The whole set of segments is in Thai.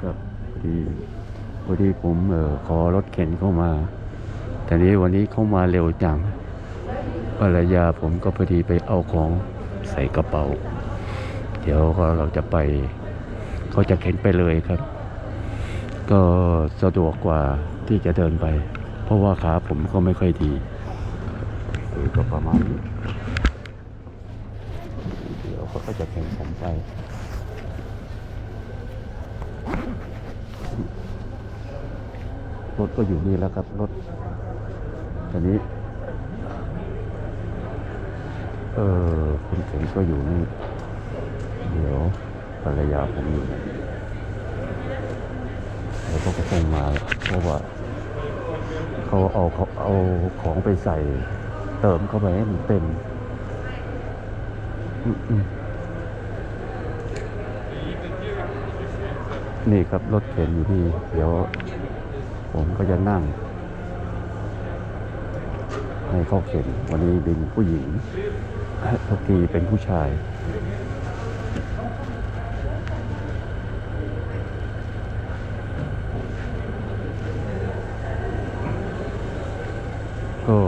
ครับพอดีพอดีผมเออขอรถเข็นเข้ามา แต่นี้วันนี้เข้ามาเร็วจังภรรยาผมก็พอดีไปเอาของใส่กระเป๋า เดี๋ยวก็เราจะไปเขาจะเข็นไปเลยครับ ก็สะดวกกว่าที่จะเดินไป เพราะว่าขาผมก็ไม่ค่อยดีก็ประมาณนี้เดี๋ยวเขาก็จะเข็นผมไป รถก็อยู่นี่แล้วครับรถตอนนี้ เออคุณเข็นก็อยู่นี่ เดี๋ยวภรรยาผมอยู่นี่เดี๋ยวเขาก็คงมาเพราะว่าเขาเอาเขาเอาของไปใส่ เติมเข้าไปให้มันเต็มอืมอืมนี่ครับรถเข็นอยู่นี่ เดี๋ยว ผมก็จะนั่ง ให้เขาเข็นวันนี้เป็นผู้หญิงทุกทีเป็นผู้ชาย ก็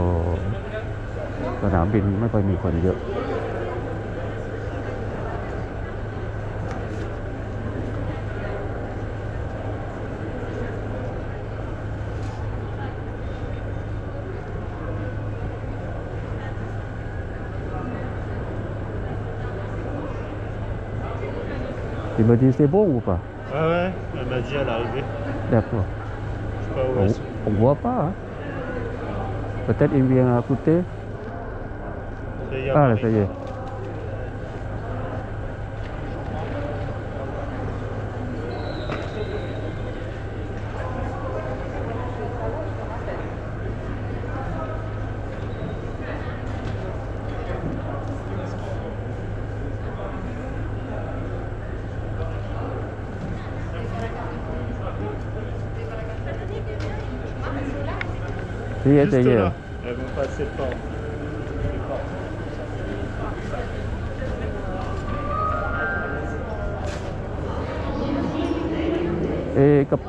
สนามบินไม่ค่อยมีคนเยอะ Il m'a dit c'est bon ou pas Ouais, ouais, elle m'a dit à l'arrivée. D'accord. Je sais pas où On, on voit pas. hein. Peut-être il vient à côté. Ça y est, Ah, ça y est. Ça y est, Juste ça y est. là. Elles vont passer par. Et กับ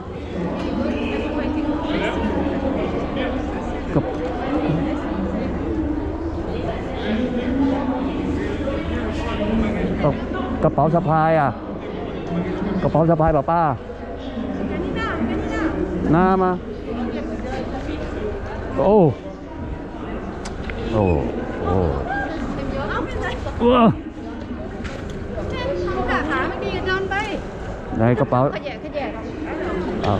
กับกับกระเป๋าสะพายอ่ะ กระเป๋าสะพายป้าป้าหน้ามา 어우 어우 우와 này có báo ờ.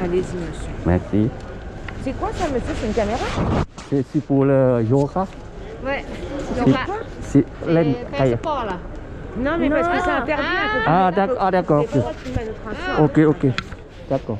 Allez-y, monsieur. Merci. C'est quoi ça, monsieur C'est une caméra C'est pour le yoga Ouais, yoga. C'est la caille. Non, mais non. parce que c'est interdit. Ah, ah, d'accord. Ah, ok, ok. D'accord.